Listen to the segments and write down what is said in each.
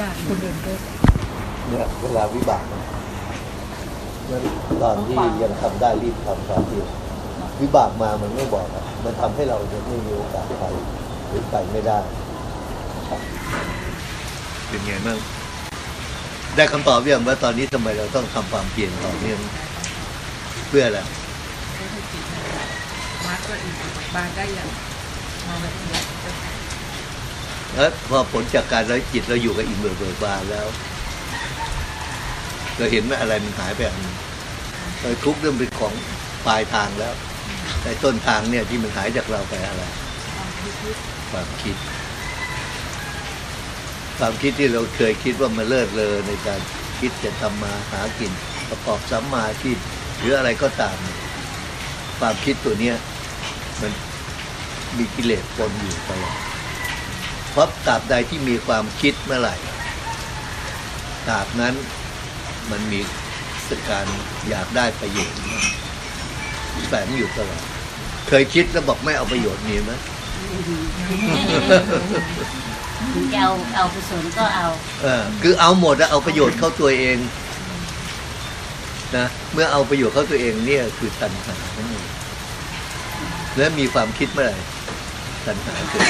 ยากคนอื่นก็เนี่ยเวลาวิบากนะนั้นตอนที่ยังทำได้รีบทำความเพียรวิบากมามันไม่บอกอะมันทำให้เราจะไม่มีโอกาสไปหรือไปไม่ได้เป็นไงบ้างได้คำตอบยังว่าตอนนี้ทำไมเราต้องทำความเพียรต่อเนื่องเพื่ออะไรไม่ให้จิตมัดว่าอีกบานได้อย่างมาแบบนี้แล้ วพอผลจากการแล้วจิตเราอยู่กับอิ่มเบิกเบิกบานแล้วเราเห็นไหมอะไรมันหายไปอันเราทุกเรื่องเป็นของปลายทางแล้วแต่ต้นทางเนี่ยที่มันหายจากเราไปอะไร ความคิด ความคิดที่เราเคยคิดว่ามันเลิศเลอในการคิดจะทำมาหากิน ประกอบสัมมาอาชีพหรืออะไรก็ตาม ความคิดตัวเนี้ยมันมีกิเลสปนอยู่ตลอด ราะตราบใดที่มีความคิดเมื่อไหร่ตราบนั้นมันมีสการอยากได้ประโยชน์แฝงอยู่ตลอดเคยคิดแล้วบอกไม่เอาประโยชน์มีไหมถึงจะเอาเอากุศลก็เอาเออคือเอาหมดอะเอาประโยชน์เข้าตัวเองนะเมื่อเอาประโยชน์เข้าตัวเองเนี่ยคือตัณหาทั้งหมดและมีความคิดเมื่อไหร่ตัณหาเกิด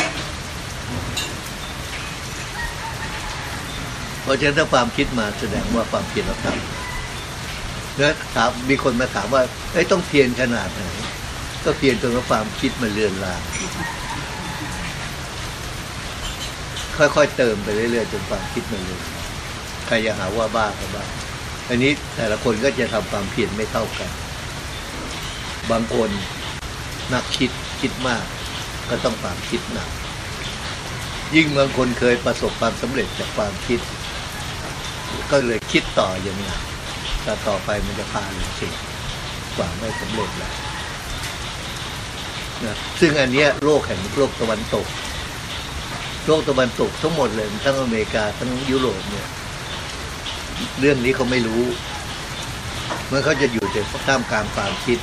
ราะฉะนั้นถ้าความคิดมาแสดงว่าความเพียรเราทำแล้วถามมีคนมาถามว่าเอ้ต้องเพียรขนาดไหนก็เพียรจนว่าความคิดมันเลือนลางค่อยๆเติมไปเรื่อยๆจนความคิดมันเลือนใครจะหาว่าบ้าก็บ้าอันนี้แต่ละคนก็จะทำความเพียรไม่เท่ากัน บางคนนักคิดคิดมาก ก็ต้องความคิดหนักยิ่งบางคนเคยประสบความสำเร็จจากความคิด ก็เลยคิดต่ออย่างนักแต่ต่อไปมันจะพาลงเฉยกว่าไม่สำเร็จแล้วนะซึ่งอันเนี้ยโลกแห่งโลกตะวันตก โลกตะวันตกทั้งหมดเลย ทั้งอเมริกาทั้งยุโรปเนี่ย เรื่องนี้เขาไม่รู้ เมื่อเขาจะอยู่แต่ท่ามกลางความคิด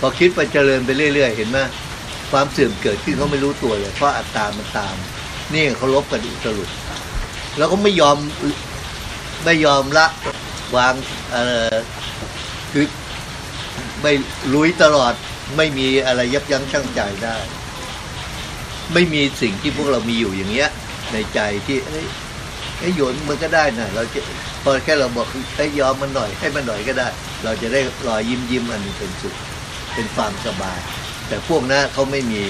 พอคิดไปเจริญไปเรื่อย ๆ เห็นไหมความเสื่อมเกิดขึ้นเขาไม่รู้ตัวเลย เพราะอัตตามันตาม นี่เขาลบกันอุตรุดแล้วก็ไม่ยอม ไม่ยอมละวางเอ่อคือไม่ลุยตลอดไม่มีอะไรยับยั้งชั่งใจได้ ไม่มีสิ่งที่พวกเรามีอยู่อย่างเงี้ย ในใจที่เอ้ยไอ้โยนมันก็ได้นะเราจะพอแค่เราบอกให้ยอมมันหน่อยให้มันหน่อยก็ได้ เราจะได้รอยยิ้มยิ้มอันนึงเป็นสุขเป็นความสบาย แต่พวกนั้นเขาไม่มี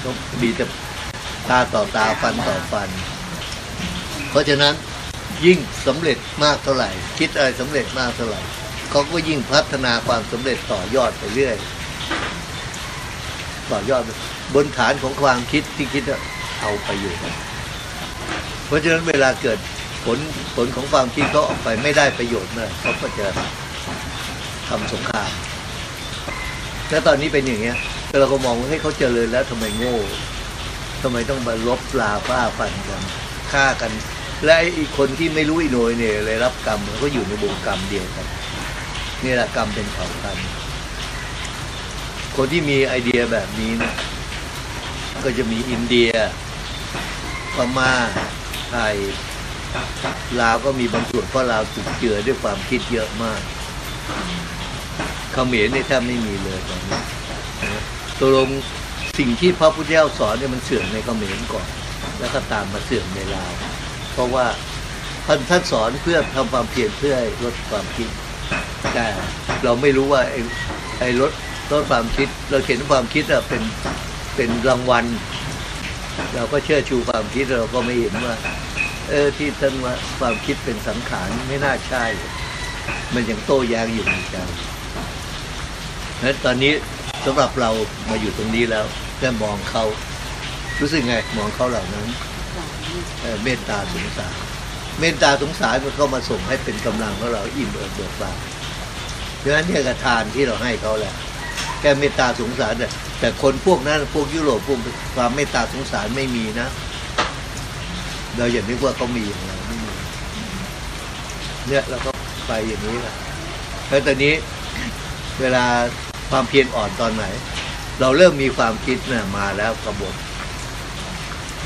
เขามีแต่ตาต่อตาฟันต่อฟัน เพราะฉะนั้น ยิ่งสำเร็จมากเท่าไหร่ คิดอะไรสำเร็จมากเท่าไหร่เขาก็ยิ่งพัฒนาความสำเร็จต่อยอดไปเรื่อย ต่อยอดบนฐานของความคิดที่คิดเอาไประโยชน์เพราะฉะนั้นเวลาเกิดผลผลของความคิดเขาออกไปไม่ได้ประโยชน์เมื่อเขาก็จะทำสงครามแล้วตอนนี้เป็นอย่างเงี้ยแต่เราก็มองว่าให้เขาเจริญแล้วทำไมโง่ทำไมต้องมาลบลาฟ้าฟันกันฆ่ากัน และไอ้คนที่ไม่รู้อิโนยเนี่ยเลยรับกรรมเขาอยู่ในวงกรรมเดียวกันนี่แหละกรรมเป็นเผ่าพันธุ์คนที่มีไอเดียแบบนี้นะก็จะมีอินเดียพม่าไทยลาวก็มีบางส่วนเพราะลาวถูกเจือด้วยความคิดเยอะมากเขมรเนี่ยแทบไม่มีเลยตอนนี้ตกลงสิ่งที่พระพุทธเจ้าสอนเนี่ยมันเสื่อมในเขมรก่อน แล้วก็ตามมาเสื่อมในลาว เพราะว่าท่านท่านสอนเพื่อทำความเพียรเพื่อลดความคิดแต่เราไม่รู้ว่าไอ้ไอ้ลดลดความคิด เราเห็นความคิดอะเป็นเป็นรางวัล เราก็เชื่อชูความคิดเราก็ไม่เห็นว่า เออที่ท่านว่าความคิดเป็นสังขารไม่น่าใช่ มันยังโต้แย้งอยู่ในใจนั้นตอนนี้สำหรับเรามาอยู่ตรงนี้แล้วแค่มองเขารู้สึกไงมองเขาเหล่านั้น เมตตาสงสารเมตตาสงสารมันเข้ามาส่งให้เป็นกำลังของเราอิ่มเอิบเบิกบานดังนั้นเนี่ยกระทานที่เราให้เขาแหละแค่เมตตาสงสารเนี่ยแต่คนพวกนั้นพวกยุโรปพวกความเมตตาสงสารไม่มีนะ เราอย่านึกว่าเขามีอย่างเราไม่มีเนี่ยเราก็ไปอย่างนี้แหละแล้วตอนนี้เวลาความเพียรอ่อนตอนไหน เราเริ่มมีความคิดเนี่ยมาแล้วกบฏ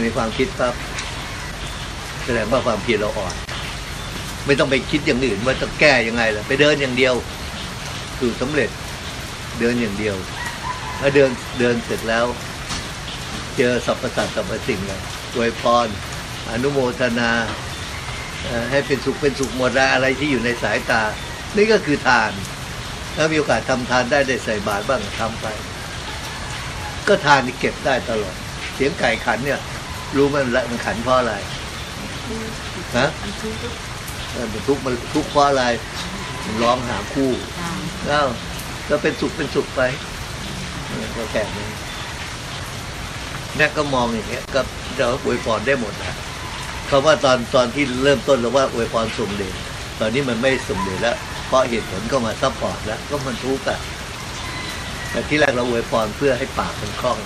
มีความคิดปั๊บ แสดงว่าความเพียรเราอ่อน ไม่ต้องไปคิดอย่างอื่นว่าจะแก้ยังไงล่ะไปเดินอย่างเดียวคือสำเร็จเดินอย่างเดียวถ้าเดินเดินเสร็จแล้ว เจอสรรพสัตว์สรรพสิ่งเลยอวยพรอนุโมทนาให้เป็นสุขเป็นสุขหมดอะไรที่อยู่ในสายตา นี่ก็คือทาน ถ้ามีโอกาสทำทานได้ได้ใส่บาตรบ้างทำไป ก็ทานนี่เก็บได้ตลอด เสียงไก่ขันเนี่ย รู้มันละมันขันเพราะอะไร ฮะมันทุกข์เออมันทุกข์มันทุกข์เพราะอะไรมันร้องหาคู่ใช่แล้วก็เป็นสุขเป็นสุขไปเออก็แค่นี้นักก็มองอย่างเงี้ยก็เราอวยพรได้หมดนะเพราะว่าตอนตอนที่เริ่มต้นเราว่าอวยพรสมเด็จตอนนี้มันไม่สมเด็จแล้ว เพราะเหตุผลก็มาซัพพอร์ตแล้ว ก็มันทุกข์อะแต่ที่แรกเราอวยพรเพื่อให้ปากมันคล่อง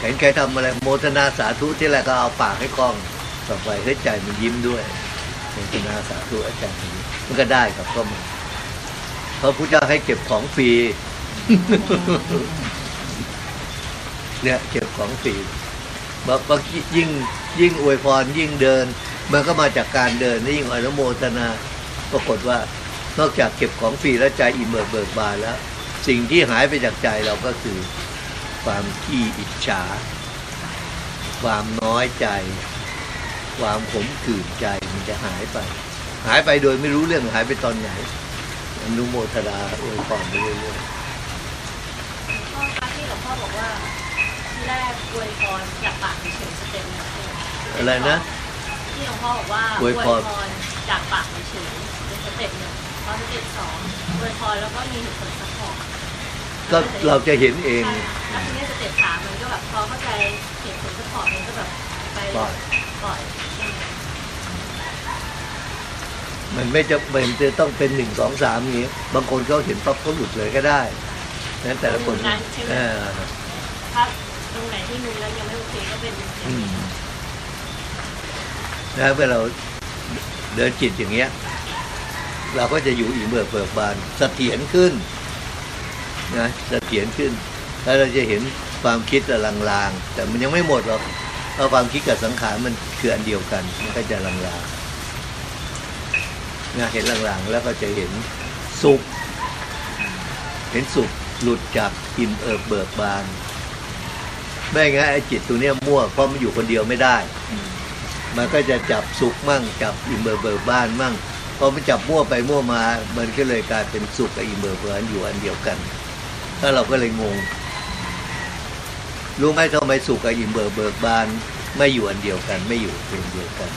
เห็นใครทำอะไรโมทนาสาธุที่แรกก็เอาปากให้คล่อง ต่อไปให้ใจมันยิ้มด้วยโมทนาสาธุอาจารย์มันยิ้มันก็ได้ครับก็มาเพราะพระเจ้าให้เก็บของฟรีเนี่ยเก็บของฟรีบอกว่ายิ่งยิ่งอวยพรยิ่งเดิน มันก็มาจากการเดินและยิ่งอนุโมทนาปรากฏว่านอกจากเก็บของฟรีแล้วใจอิ่มเบิกเบิกบานแล้ว สิ่งที่หายไปจากใจเราก็คือความขี้อิจฉา ความน้อยใจ ความขมขื่นใจมันจะหายไป หายไปโดยไม่รู้เรื่องหายไปตอนไหนอนุโมทนาอวยพรไปเรื่อยพ่อคะที่หลวงพ่อบอกว่าที่แรกอวยพรจากปากเฉยๆสเต็ปเนี่ยคือๆอะไรนะที่หลวงพ่อบอกว่าอวยพรจากปากเฉยๆเป็นสเต็ปหนึ่งพอสเต็ปสองอวยพรแล้วก็มีเหตุผลซัพพอร์ตก็เราจะเห็นเองใช่แล้วทีนี้สเต็ปสามมันก็แบบพอเข้าใจเหตุผลซัพพอร์ตมันก็แบบไปปล่อย ปล่อยใช่ไห มมันไม่จะเป็นจะต้องเป็นหนึ่งสองสามอย่างนี้ บางคนเขาเห็นปั๊บเขาหลุดเลยก็ได้นะแต่ละคนเออถ้าตรงไหนที่มุมนั้นยังไม่โอเคก็เป็นอย่างอืนี้มนะเมื่อเราเดินจิตอย่างเงี้ย เราก็จะอยู่อีเบิกเบิกบานเสถียรขึ้นนะเสถียรขึ้น แล้วเราจะเห็นความคิดอะลางๆแต่มันยังไม่หมดหรอกเพราะความคิดกับสังขารมันคืออันเดียวกันมันก็จะลางๆ นะเห็นหลางๆแล้วก็จะเห็นสุข เห็นสุขหลุดจากอิ่มเอิบเบิกบาน ไม่งั้นไอ้จิตตัวเนี้ยมั่วเพราะมันอยู่คนเดียวไม่ได้ มันก็จะจับสุขมั่ง จับอิ่มเบิกเบิกบานมั่งพอมันจับมั่วไปมั่วมา มันก็เลยกลายเป็นสุขกับอิ่มเบิกบานอยู่อันเดียวกัน ถ้าเราก็เลยงงรู้ไหมทำไมสุขกับอิ่มเบิกเบิกบาน ไม่อยู่อันเดียวกัน ไม่อยู่เป็นเดียวกัน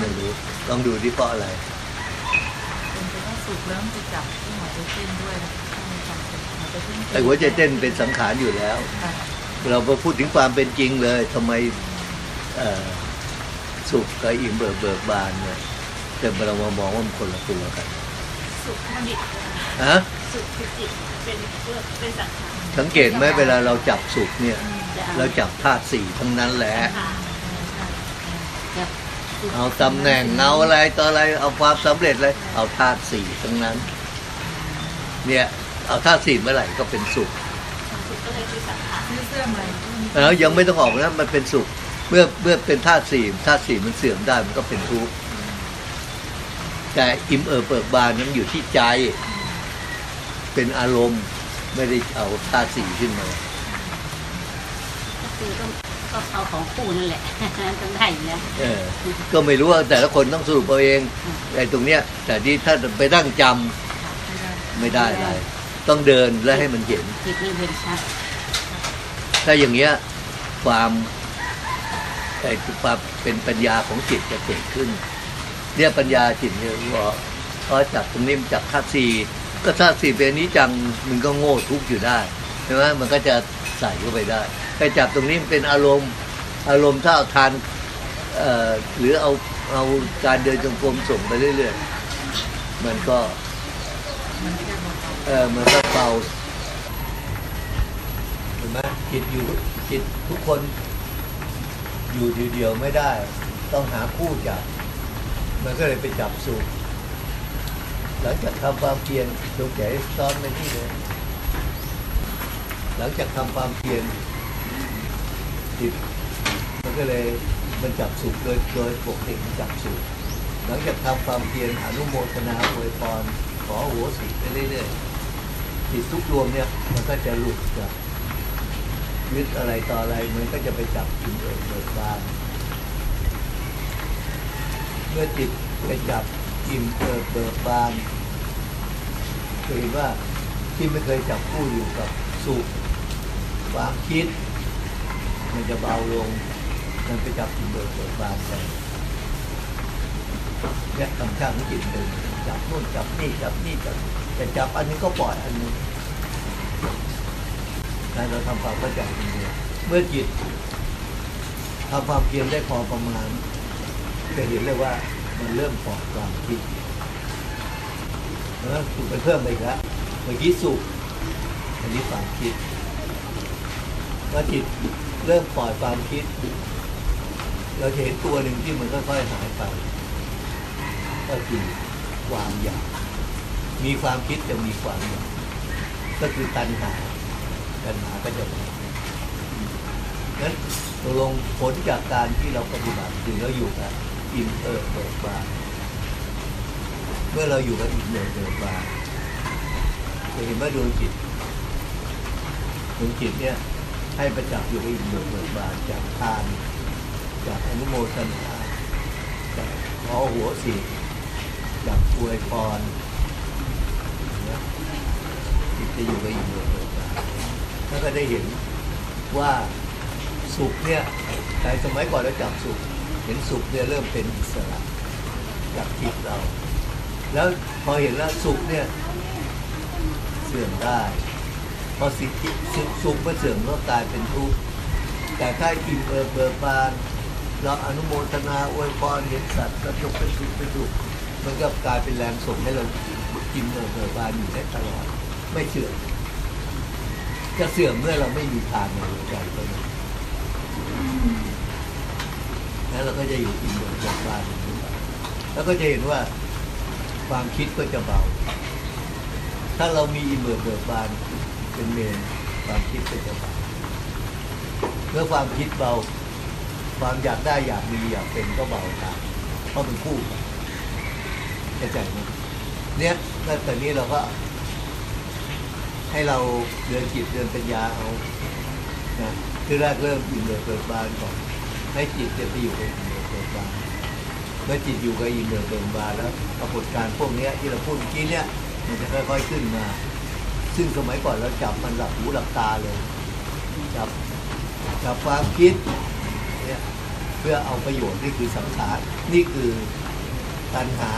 ไม่รู้ต้องดูที่เพราะอะไรเป็นไปได้สุขแล้วมันจะจับที่หัวใจเต้นด้วยนะถ้ามีความสุขหัวใจเต้นไอ้หัวใจเต้นเป็นสังขารอยู่แล้วค่ะเรามาพูดถึงความเป็นจริงเลยทำไมเอ่อสุขกับอิ่มเบิกเบิกบานเนี่ยแต่เรามามองว่ามันคนละตัวกันสุขจิตฮะสุขคือจิตเป็นเป็นสังขารสังเกตไหมเวลาเราจับสุขเนี่ยจะเอาเราจับธาตุสี่ทั้งนั้นแหละค่ะจะ เอาตำแหน่งเอาอะไรต่ออะไรเอาความสำเร็จเลย เอาธาตุสี่ทั้งนั้น เนี่ย เอาธาตุสี่เมื่อไหร่ก็เป็นสุขสุขก็เลยคือสังขารซื้อเสื้อใหม่แล้วยังไม่ต้องออกนะมันเป็นสุข เมื่อเมื่อเป็นธาตุสี่ธาตุสี่มันเสื่อมได้มันก็เป็นทุกข์แต่อิ่มเอิบเบิกบานนั้นอยู่ที่ใจ เป็นอารมณ์ไม่ได้เอาธาตุสี่ขึ้นมา ก็คือต้อง ก็เอาของคู่นั่นแหละต้องได้อยู่แล้วเออก็ไม่รู้ว่าแต่ละคนต้องสรุปเอาเองไอ้ตรงเนี้ย แต่ที่ถ้าไปตั้งจำไม่ได้ไม่ได้อะไรต้องเดินและให้มันเห็นจิตไม่เป็นชัดถ้าอย่างเงี้ยความไอ้ความเป็นปัญญาของจิตจะเกิดขึ้นเนี่ยปัญญาจิตเนี่ยว่าพอจับตรงนี้มันจับธาตุสี่ก็ธาตุสี่เป็นอนี้จังมันก็โง่ทุกข์อยู่ได้ใช่ไหมมันก็จะใส่เข้าไปได้ แต่จับตรงนี้มันเป็นอารมณ์อารมณ์ถ้าเอาทานหรือเอาเอาการเดินจงกรมส่งไปเรื่อยๆมันก็มันไม่ได้อกเออมันก็เบาเห็นไหมจิตอยู่จิตทุกคนอยู่เดียวๆไม่ได้ ต้องหาคู่จับ มันก็เลยไปจับสูตรหลังจากทำความเพียรตรงใจซ้อนไปที่เลยหลังจากทำความเพียริตมันก็เลยมันจับสุขโดยโดยปกติมันจับสุขหลังจากทำความเพียรอนุโมทนาอวยพรขอโหสิไปเรื่อยๆจิตทุกดวงเนี่ยมันก็จะหลุดจากยึดอะไรต่ออะไรมันก็จะไปจับอิ่มเอิบเบิกบานเมื่อจิตไปจับอิ่มเอิบเบิกบานจะเห็นว่าที่ไม่เคยจับคู่อยู่กับสุขความคิด มันจะเบาลงมันไปจับอิ่มเบิกเบิกบานไปเนี่ยทำข้างของจิตหนึ่งจับนู่นจับนี่จับนี่จับแต่จับอันนี้ก็ปล่อยอันนี้การเราทำความเข้าใจตรงนี้เมื่อจิตทำความเพียรได้พอประมาณจะเห็นเลยว่ามันเริ่มปลอดความคิดแล้วถูกไปเพิ่มไปอีกแล้วเมื่อกี้สุขอันนี้ความคิดว่าจิต เริ่มปล่อยความคิด เราจะเห็นตัวหนึ่งที่มันค่อยๆหายไป ก็คือความอยาก มีความคิดจะมีความอยากก็คือตัณหา ตัณหาก็จะมานั้นตกลงผลจากการที่เราปฏิบัติคือเราอยู่กับอิ่มเอิบเบิกบาเมื่อเราอยู่กับอิ่มเอิบเบิกบาจะเห็นว่าดวงจิตดวงจิตเนี่ย ให้ประจักษ์อยู่กับอิมเอิบเบิกบานจากทาน จากอนุโมทนาจากขอหัวสีจากอวยพรเนี่ยจิตจะอยู่กับอิ่มเอิบเบิกบานแล้วก็ได้เห็นว่าสุขเนี่ยแต่สมัยก่อนเราจับสุข เห็นสุขเนี่ยเริ่มเป็นอิสระจากจิตเรา แล้วพอเห็นแล้วสุขเนี่ยเสื่อมได้ พอสิทธิสุขสุขมันเสื่อมก็กลายเป็นทุกข์แต่ถ้าอิ่มเอิบเบิกบานเราอนุโมทนาอวยพรเห็นสัตว์กระจกเป็นสุขเป็นสุขมันก็กลายเป็นแรงส่งให้เราอิ่มเอิบเบิกบานอยู่ได้ตลอดไม่เสื่อมจะเสื่อมเมื่อเราไม่มีทานในหัวใจเท่านั้นแล้วเราก็จะอยู่อิ่มเอิบเบิกบานอย่างนี้แล้วก็จะเห็นว่าความคิดก็จะเบา ถ้าเรามีอิ่มเอิบเบิกบาน เป็นเมนความคิดก็จะเบาเมื่อความคิดเบา ความอยากได้อยากมีอยากเป็นก็เบาตามเพราะเป็นคู่เข้าใจไหมเนี่ยแล้วตอนนี้เราก็ ให้เราเดินจิตเดินปัญญาเอานะคือแรกเริ่มอิ่มเอิบเบิกบานก่อนให้จิตจะไปอยู่กับอินเดียเบิกบานเมื่อจิตอยู่กับอินเดียเบิกบานแล้วปรากฏการณ์พวกนี้ที่เราพูดเมื่อกี้เนี่ยมันจะค่อยๆขึ้นมา ซึ่งสมัยก่อนเราจับมันหลับหูหลับตาเลย จับจับความคิดเนี่ยเพื่อเอาประโยชน์นี่คือสังขารนี่คือตัณหา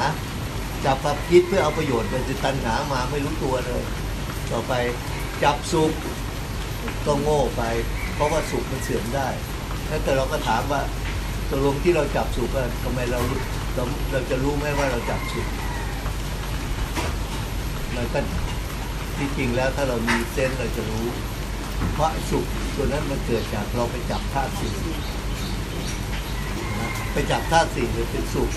จับความคิดเพื่อเอาประโยชน์เป็นตัณหามาไม่รู้ตัวเลย ต่อไปจับสุขก็โง่ไป เพราะว่าสุขมันเสื่อมได้แล้วแต่เราก็ถามว่าตกลงที่เราจับสุขทำไมเราเราเราจะรู้ไหมว่าเราจับสุขมันก็ ที่จริงแล้วถ้าเรามีเซนเราจะรู้ เพราะสุขตัวนั้นมันเกิดจากเราไปจับธาตุสี่ไปจับธาตุสี่เลยเป็นสุข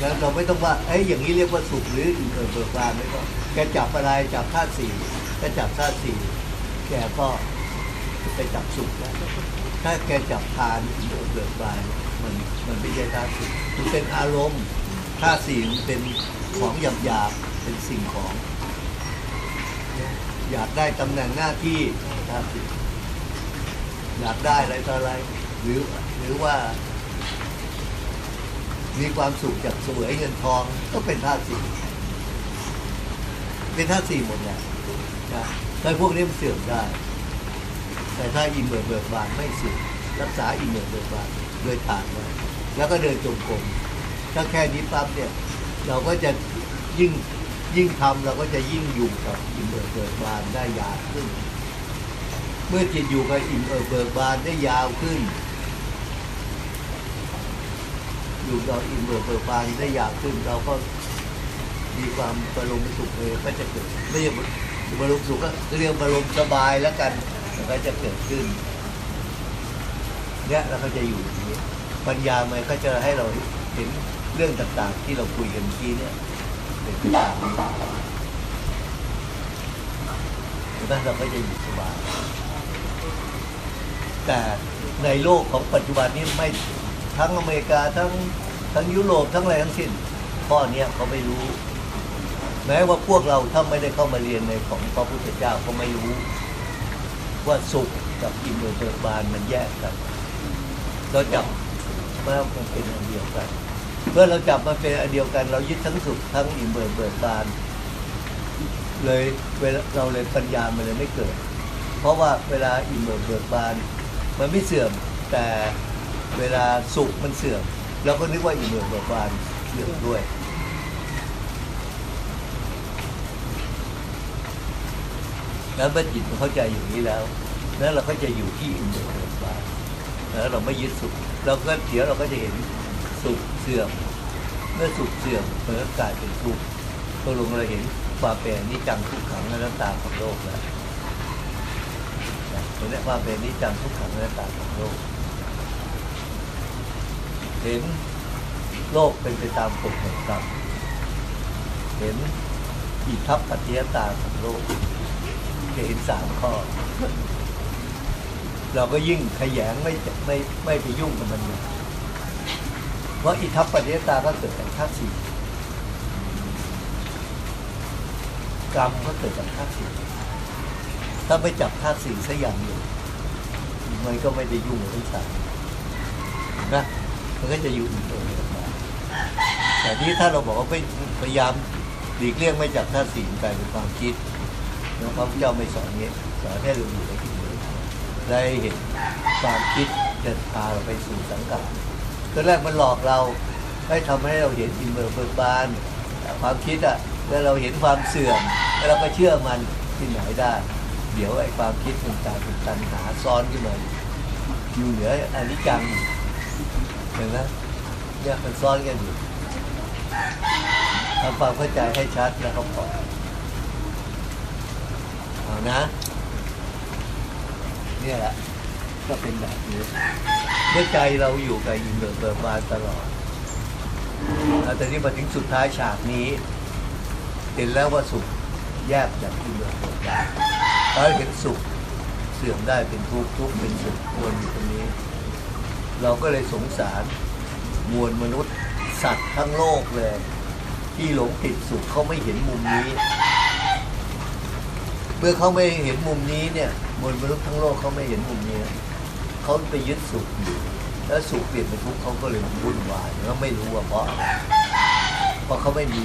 งั้นเราไม่ต้องว่าเอ้ยอย่างนี้เรียกว่าสุขหรืออิ่มเอิบเบิกบานไม่ก็แกจับอะไรจับธาตุสี่ก็จับธาตุสี่แกก็ไปจับสุขแล้วถ้าแกจับทานเบิกเบิกบานมันมันไม่ใช่ธาตุสี่มันเป็นอารมณ์ธาตุสี่มันเป็นของหยาบหยาบๆเป็นสิ่งของ อยากได้ตำแหน่งหน้าที่ธาตุสี่อยากได้อะไรต่ออะไร หรือหรือว่า มีความสุขจากสวยเงินทองก็เป็นธาตุสี่เป็นธาตุสี่หมดแหละนะแต่พวกนี้มันเสื่อมได้ แต่ถ้าอิ่มเบิกเบิกบานไม่เสื่อมรักษาอิ่มเบิกเบิกบานโดยฐานไว้แล้วก็เดินจงกรมถ้าแค่นี้ปั๊บเนี่ย เราก็จะยิ่ง ยิ่งทำเราก็จะยิ่งอยู่กับอิมเบิกเบิกบานได้ยาวขึ้น เมื่อจิตอยู่กับอิมเบิกเบิกบานได้ยาวขึ้น อยู่กับอิมเบิกเบิกบานได้ยาวขึ้น เราก็มีความบรมสุขเลยก็จะเกิดไม่ใช่บรมสุขก็เรียกบรมสบายแล้วกันมันก็จะเกิดขึ้นเนี่ยเราก็จะอยู่อย่างนี้ปัญญามันก็จะให้เราเห็นเรื่องต่างๆ ที่เราคุยกันเมื่อกี้เนี่ย นไปตามนี้แล้วเราก็จะอยู่สบายแต่ในโลกของปัจจุบันนี้ไม่ทั้งอเมริกาทั้งทั้งยุโรปทั้งอะไรทั้งสิ้นข้อเนี้ยเขาไม่รู้ แม้ว่าพวกเราถ้าไม่ได้เข้ามาเรียนในของพระพุทธเจ้าก็ไม่รู้ ว่าสุขกับอิมเบอร์เบิกบานมันแยกกันเราจับมามันเป็นอันเดียวกัน เมื่อเราจับมันเป็นอันเดียวกัน เรายึดทั้งสุขทั้งอิมเบอร์เบิกบาน เลยเวลาเราเลยปัญญามันเลยไม่เกิด เพราะว่าเวลาอิ่มเบิกเบิกบาน มันไม่เสื่อมแต่เวลาสุขมันเสื่อมเราก็นึกว่าอิ่มเบิกเบิกบานเสื่อมด้วยแล้วเมื่อจิตเข้าใจอย่างนี้แล้วนั้นเราก็จะอยู่ที่อิ่มเบิกเบิกบานแล้วเราไม่ยึดสุข เราก็เดี๋ยวเราก็จะเห็นสุข เสื่อม เมื่อสุขเสื่อมเมันก็กลายเป็นทุกข์ตกลงเราเห็นความเป็นนิจจังทุกขังและนัตตาของโลกแล้วเห็นความเป็นนิจจังทุกขังและนัตตาของโลก เห็นโลกเป็นไปตามกฎแห่งกรรมเห็นอิทธัปปัจจยตาของโลกจะเห็นสามข้อ เราก็ยิ่งขยงไม่ไม่ไม่ไปยุ่งกับมันเลย เพราะอิทัปปัจจยตาก็เกิดจากธาตุสี่กรรมก็เกิดจากธาตุสี่ถ้าไม่จับธาตุสี่สักอย่างหนึ่งมันก็ไม่ได้ยุ่งกับทั้งสามนะมันก็จะอยู่อีกตัวเดียวมาแต่นี้ถ้าเราบอกว่าไม่พยายามหลีกเลี่ยงไม่จับธาตุสี่กลายเป็นความคิดนะพระพุทธเจ้าไม่สอนเงี้ยสอนให้เราอยู่ในที่นี้ได้เห็นความคิดจะพาเราไปสู่สังกัด ตอนแรกมันหลอกเรา ให้ทำให้เราเห็นอิมเบอร์เบิกบานแต่ความคิดอะแล้วเราเห็นความเสื่อมแล้วเราก็เชื่อมันที่ไหนได้ เดี๋ยวไอ้ความคิดมันกลายเป็นตัณหาซ้อนขึ้นมาอยู่เหนืออนิจจังเห็นไหมเนี่ยมันซ้อนกันอยู่ทำความเข้าใจให้ชัดแล้วก็พอเอานะ เนี่ยแหละ ก็เป็นแบบนี้เมื่อใจเราอยู่กับอินเดอร์เบิร์บาตลอดแต่นี้มาถึงสุดท้ายฉากนี้ เห็นแล้วว่าสุขแยกจากอินเดอร์เบิร์บาเราเห็นสุขเสื่อมได้เป็นทุกข์ทุกข์เป็นสุขวนอยู่ตรงนี้ เราก็เลยสงสารมวลมนุษย์สัตว์ทั้งโลกเลย ที่หลงติดสุขเขาไม่เห็นมุมนี้ เมื่อเขาไม่เห็นมุมนี้เนี่ยมวลมนุษย์ทั้งโลกเขาไม่เห็นมุมนี้ เขาไปยึดสุขอยู่แล้วสุขเปลี่ยนเป็นทุกข์เขาก็เลยวุ่นวายแล้วไม่รู้ว่าเพราะอะไรเพราะเขาไม่มี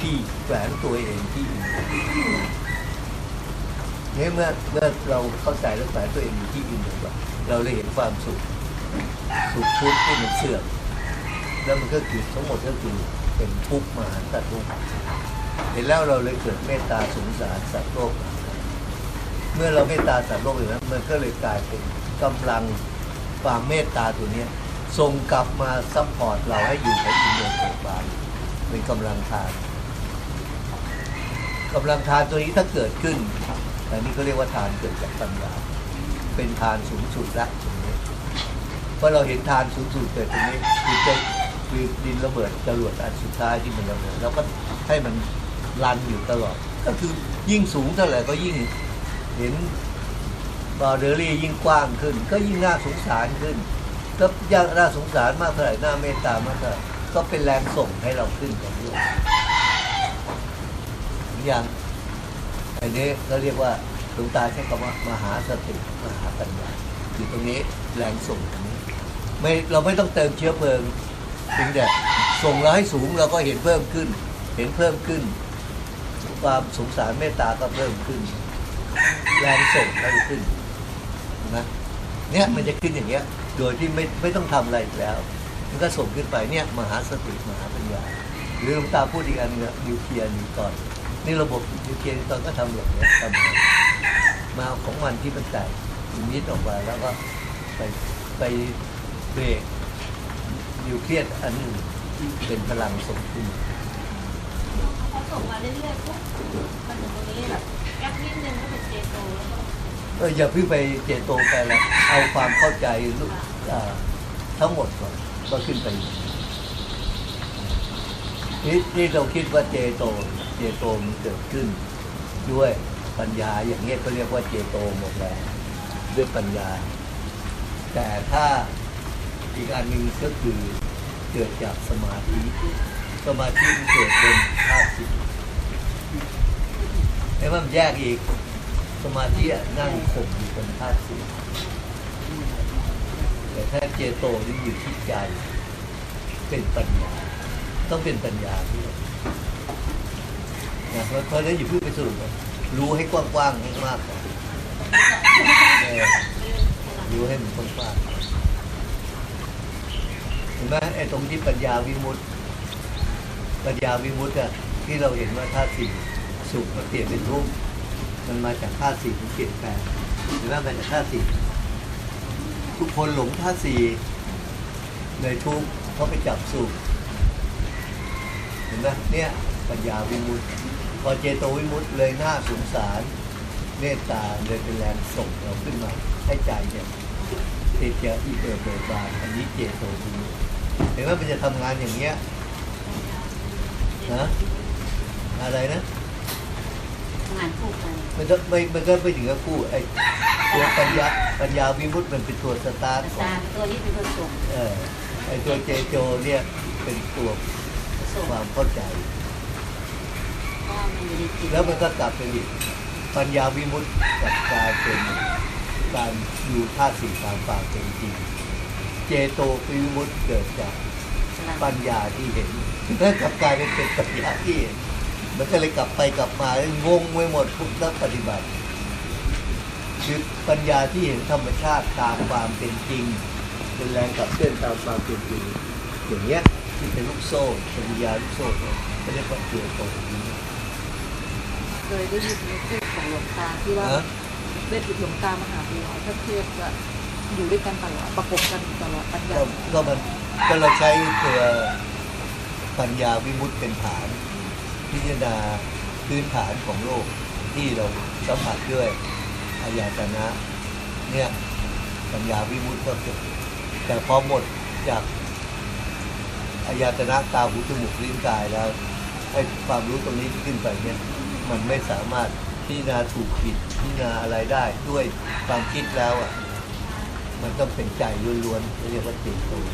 ที่แฝงตัวเองที่อื่นเนี่ยเมื่อเมื่อเราเข้าใจแล้วแฝงตัวเองอยู่ที่อื่นแบบเราเลยเห็นความสุขสุขทุกข์ที่มันเสื่อมแล้วมันก็คือทั้งหมดก็คือเป็นทุกข์มาสัตว์ทุกข์เห็นแล้วเราเลยเกิดเมตตาสงสารสัตว์โลก เมื่อเราเมตตาสัตว์โลกอย่างนั้นมันก็เลยกลายเป็น กำลังความเมตตาตัวนี้ส่งกลับมาซัพพอร์ตเราให้อยู่ในอินเดียเกิดบานเป็นกำลังทานกำลังทานตัวนี้ถ้าเกิดขึ้นอันนี้เขาเรียกว่าทานเกิดจากปัญญาเป็นทานสูงสุดละตรงนี้เพราะเราเห็นทานสูงสุดเกิดตรงนี้คือจะคือดินระเบิดจรวดอันสุดท้ายที่มันระเบิดแล้วก็ให้มันรันอยู่ตลอด ก็คือยิ่งสูงเท่าไหร่ก็ยิ่งเห็น บาเดอรี่ยิ่งกว้างขึ้น ก็ยิ่งน่าสงสารขึ้น ก็ยิ่งน่าสงสารมากเท่าไหร่น่าเมตตามากเท่าไหร่ก็เป็นแรงส่งให้เราขึ้นกันด้วยอย่างอันนี้เราเรียกว่าหลวงตาใช้คำว่ามหาสติมหาปัญญาอยู่ตรงนี้แรงส่งตรงนี้ไม่เราไม่ต้องเติมเชื้อเพลิงเพียงแต่ส่งเราให้สูงเราก็เห็นเพิ่มขึ้น เห็นเพิ่มขึ้น ความสงสารเมตตาก็เพิ่มขึ้น แรงส่งก็ขึ้น นะเนี่ยมันจะขึ้นอย่างเงี้ย โดยที่ไม่ไม่ต้องทำอะไรอีกแล้ว มันก็ส่งขึ้นไปเนี่ยมหาสติมหาปัญญา หรือหลวงตาพูดอีกอันเนี่ยนิวเคลียร์นิวตอนนี่ระบบนิวเคลียร์นิวตอนก็ทำอย่างนี้ยทำมาของมันที่มันแตกอิมิตออกมาแล้วก็ไปไปเบรกนิวเคลียร์อันหนึ่งที่เป็นพลังส่งขึ้นส่งมาเรื่อยๆปุ๊บมันถึงตรงนี้แบบแก๊ปนิดนึงก็เป็นเจโตแล้วก็ เอออย่าเพิ่งไปเจโตไปแล้วเอาความเข้าใจทั้งหมดก่อนก็ขึ้นไปอย่างนี้ที่ที่เราคิดว่าเจโต เจโตมันเกิดขึ้น ด้วยปัญญาอย่างเงี้ยก็เรียกว่าเจโตหมดแล้วด้วยปัญญา แต่ถ้าอีกอันหนึ่งก็คือเกิดจากสมาธิสมาธิเกิดบนธาตุสี่ไอ้ว่ามันแยกอีก สมาธินั่งข่มอยู่บนธาตุสี่แต่ถ้าเจโตนี่อยู่ที่ใจ เป็นปัญญา ต้องเป็นปัญญาด้วยนะเพราะฉะนั้นอยู่เพิ่งไปสรุปรู้ให้กว้างๆให้มากก่อนเออรู้ให้มันกว้างๆเห็นไหมไอ้ตรงที่ปัญญาวิมุตติ ปัญญาวิมุตติอะที่เราเห็นว่าธาตุสี่สุขมันเปลี่ยนเป็นทุกข์ มันมาจากธาตุสี่ที่เปลี่ยนแปลงเห็นไหมมาจากธาตุสี่ทุกคนหลงธาตุสี่เลยทุกเพราะไปจับสุขเห็นไหมเนี่ยปัญญาวิมุตติพอเจโตวิมุตติเลยหน้าสงสารเมตตาเลยเป็นแรงส่งเราขึ้นมาให้ใจเนี่ยเตจอีเปิดเบิกบานอันนี้เจโตวิมุตติเห็นไหมมันจะทำงานอย่างเงี้ยนะอะไรนะ มันก็ไม่มันก็ไม่ถึงกับคู่ไอ้ตัวปัญญาปัญญาวิมุตติมันเป็นตัวสตาร์ทภาของษาตัวนี้เป็นคนส่งเออไอ้ตัวเจโจเนี่ยเป็นตัวส่งความเข้าใจก็มันอยู่ในจิตแล้วมันก็กลับเป็นอีกปัญญาวิมุตติกลับกลายเป็นการดูธาตุสี่ตามความเป็นจริง เจโตวิมุตติเกิดจากปัญญาที่เห็นแล้วกลับกลายเป็นเป็นปัญญาที่เห็น มันก็เลยกลับไปกลับมางงไปหมดทุกนักปฏิบัติคือปัญญาที่เห็นธรรมชาติตามความเป็นจริง เป็นแรงขับเคลื่อนตามความเป็นจริงอย่างเงี้ยที่เป็นลูกโซ่ปัญญาลูกโซ่เนี่ยไม่ได้ปัจเจโตนี้เคยได้ยินในพูดของหลวงตาที่ว่านะเวทหลวงตามหาบัวท่านเทพจะอยู่ด้วยกันตลอดประกบกันตลอดปัญญาก็ก็มันก็เราใช้ตัวปัญญาวิมุตติเป็นฐาน พิจารณาพื้นฐานของโลกที่เราสัมผัสด้วยอายตนะเนี่ยปัญญาวิมุตติก็เกิดแต่พอหมดจากอายตนะตาหูจมูกลิ้นกายแล้วไอ้ความรู้ตรงนี้ที่ขึ้นไปเนี่ยมันไม่สามารถพิจารณาถูกผิดพิจารณาอะไรได้ด้วยความคิดแล้วอะมันต้องเป็นใจล้วนๆเรียกว่าจิตตัว